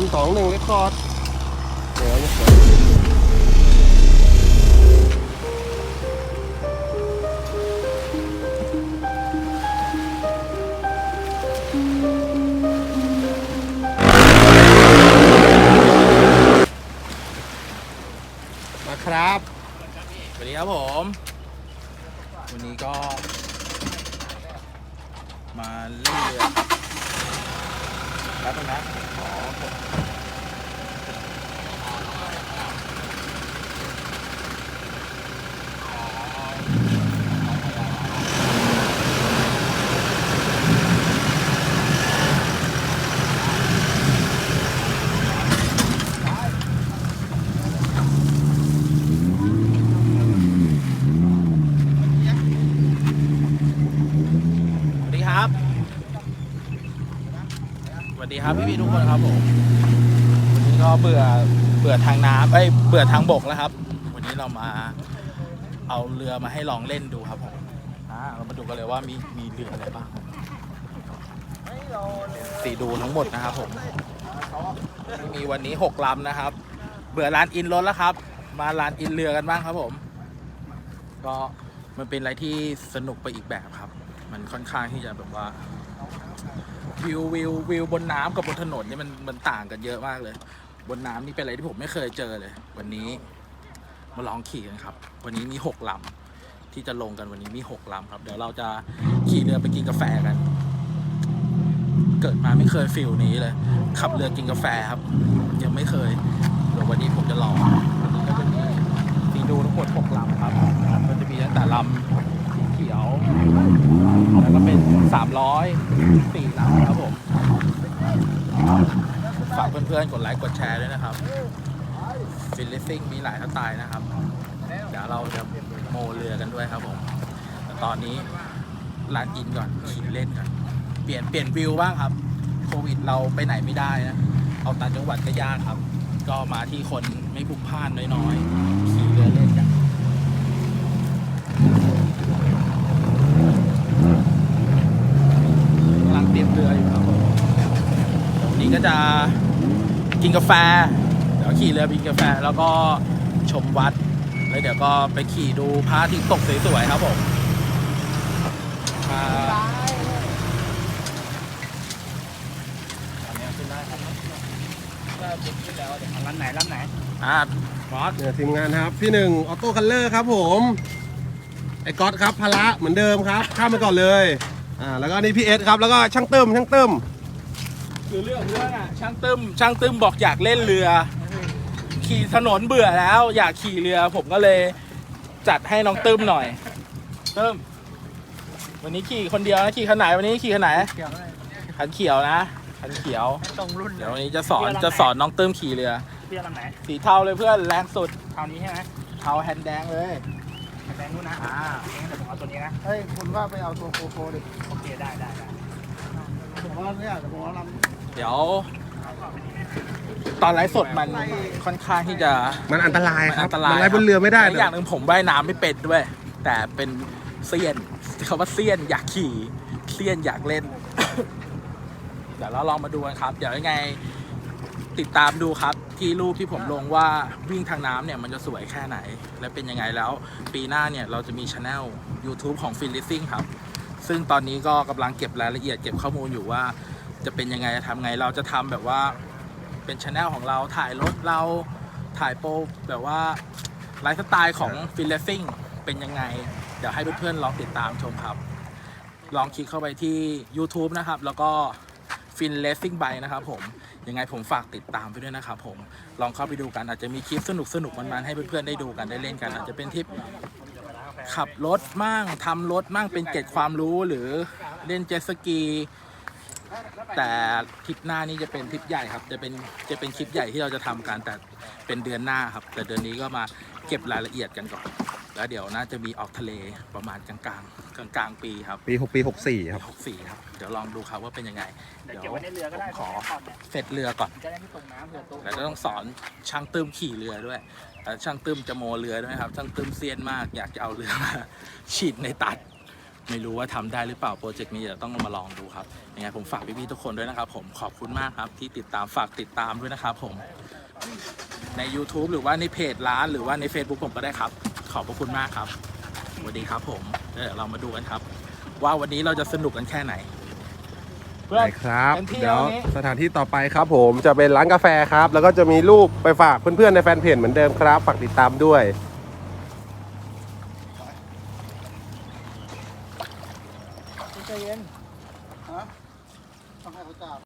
ามสองหนึ่งเรคคอร์ดเดี๋ยวเดี๋ยวมาครับ สวัสดีครับผม วันนี้ก็ มาเล่นเรือ ครับแป๊บนึงนะขอ วัสดีครับพี่ๆทุกคนครับผมวันนี้ก็เบื่อเบื่อทางน้ำเอ้ยเบื่อทางบกแล้วครับ วันนี้เรามาเอาเรือมาให้ลองเล่นดูครับผมอ่าเรามาดูกันเลยว่ามีมีเรืออะไรบ้างสีดูทั้งหมดนะครับผม มีวันนี้หกลำนะครับ เบื่อร้านอินรถแล้วครับ มาร้านอินเรือกันบ้างครับผม ก็มันเป็นอะไรที่สนุกไปอีกแบบครับ มันค่อนข้างที่จะแบบว่า วิววิววิวบนน้ำกับบนถนนนี่มันมันต่างกันเยอะมากเลย บนน้ำนี่เป็นอะไรที่ผมไม่เคยเจอเลย วันนี้มาลองขี่กันครับ วันนี้มีหกลำที่จะลงกันวันนี้มีหกลำครับเดี๋ยวเราจะขี่เรือไปกินกาแฟกัน เกิดมาไม่เคยฟิลนี้เลยขับเรือกินกาแฟครับ ยังไม่เคยเดี๋ยววันนี้ผมจะลองวันนี้ก็จะมีสีดูทั้งหมดหกลำครับก็จะมีตั้งแต่ลำสีเขียว แล้วก็เป็นสามร้อยสีลำครับผม ฝากเพื่อนๆ กดไลค์กดแชร์ด้วยนะครับฟิลลิซิ่งมีหลายสไตล์นะครับ เดี๋ยวเราจะโมเรือกันด้วยครับผมแต่ตอนนี้ลานอินก่อนขี่เล่นกันเปลี่ยนเปลี่ยนวิวบ้างครับโควิดเราไปไหนไม่ได้นะเอาต่างจังหวัดก็ยากครับ ก็มาที่คนไม่พลุกพ่านน้อยๆขี่เรือเล่นกันกำลังเตรียมเรืออยู่ครับผมนนี้ก็จะ กินกาแฟ เดี๋ยวขี่เรือไปกินกาแฟแล้วก็ชมวัด แล้วเดี๋ยวก็ไปขี่ดูพระอาทิตย์ตกสวยๆครับผมมาอันนี้ขึ้นได้ครับก็บินขึ้นแล้วเดี๋ยวลำไหนไหนอะมอสเนี่ยทีมงานครับ พี่หนึ่งออโต้คัลเลอร์ครับผม ไอ้ก๊อตครับพละเหมือนเดิมครับ ข้ามไปก่อนเลย อ่า แล้วก็นี่พี่เอสครับ แล้วก็ช่างเติมช่างเติม คือเรื่องเรื่องอะช่างตึมช่างตึมบอกอยากเล่นเรือ ขี่ถนนเบื่อแล้ว อยากขี่เรือ ผมก็เลยจัดให้น้องตึมหน่อยตึมวันนี้ขี่คนเดียวนะขี่คันไหนวันนี้ขี่คันไหนเกี่ยวอะไรคันเขียวนะคันเขียว ตรงรุ่นเดี๋ยววันนี้จะสอนจะสอนน้องตึมขี่เรือ เบี้ยลำไหนสีเทาเลยเพื่อนแรงสุดเท่านี้ใช่ไหมเทาแฮนด์แดงเลยแบงค์นู้นนะอ่างั้นเดี๋ยวผมเอาตัวนี้นะเฮ้ยคุณว่าไปเอาตัวโกโปรดิโอเคได้ได้ได้ผมว่าเนี่ยแต่ผมว่าล เดี๋ยว ตอนไลฟ์สดมันค่อนข้างที่จะ มันอันตรายมันครัอับนตราย มันไล่บนเรือไม่ได้และเลยอย่างหนึ่งผมว่ายน้ำไม่เป็นด้วย แต่เป็นเซียนคำว่าเซียนอยากขี่เซียนอยากเล่น เดี๋ยวเราลองมาดูกันครับ เดี๋ยวยังไง ติดตามดูครับ ที่รูปที่ผมลงว่าวิ่งทางน้ำเนี่ยมันจะสวยแค่ไหน และเป็นยังไงแล้ว ปีหน้าเนี่ยเราจะมีช anel YouTube ของ f i n l i s i n g ครับ ซึ่งตอนนี้ก็กำลังเก็บรายละเอียดเก็บข้อมูลอยู่ว่า จะเป็นยังไงจะทำไงเราจะทำแบบว่าเป็นช anel ของเราถ่ายรถเราถ่ายโปรแบบว่าไลฟ์สไตล์ของ f i n l i s i n g เป็นยังไง เดี๋ยวให้เพื่อนๆลองติดตามชมครับ ลองคลิกเข้าไปที่ YouTube นะครับ แล้วก็ฟินเลสซิ่งไบนะครับผม ยังไงผมฝากติดตามไปด้วยนะครับผม ลองเข้าไปดูกันอาจจะมีคลิปสนุกสนุกมันๆให้เพื่อนๆได้ดูกันได้เล่นกัน อาจจะเป็นทริปขับรถมั่งทำรถมั่งเป็นเกร็ดความรู้หรือเล่นเจ็ตสกี แต่ทริปหน้านี้จะเป็นทริปใหญ่ครับ จะเป็นจะเป็นคลิปใหญ่ที่เราจะทำกันแต่เป็นเดือนหน้าครับ แต่เดือนนี้ก็มาเก็บรายละเอียดกันก่อน แล้วเดี๋ยวน่าจะมีออกทะเลประมาณกลางๆกลางกลางๆปีครับ ปีหกปีหกสี่ครับหกสี่ครับเดี๋ยวลองดูครับว่าเป็นยังไงเดี๋ยวเดี๋ยวเก็บไว้ในเรือก็ได้ขอก่อนเนี่ยเสร็จเรือก่อนจะได้ไม่ตกน้ำเผื่อตัวแล้วก็ต้องสอนช่างตื้มขี่เรือด้วยแต่ช่างตื้มจะโมเรือด้วยครับช่างตื้มเซียนมากอยากจะเอาเรือมาฉีดในตัด ไม่รู้ว่าทำได้หรือเปล่าโปรเจกต์นี้เดี๋ยวต้องมาลองดูครับยังไงผมฝากพี่ๆทุกคนด้วยนะครับ ผมขอบคุณมากครับที่ติดตามฝากติดตามด้วยนะครับ ผมใน YouTube หรือว่าในเพจร้าน หรือว่าใน Facebook ผมก็ได้ครับ ขอบพระคุณมากครับสวัสดีครับผมเดี๋ยวเรามาดูกันครับ ว่าวันนี้เราจะสนุกกันแค่ไหนได้ครับเต็มที่เดี๋ยววันนี้สถานที่ต่อไปครับผมจะเป็นร้านกาแฟครับ แล้วก็จะมีรูปไปฝากเพื่อนๆในแฟนเพจเหมือนเดิมครับ ฝากติดตามด้วย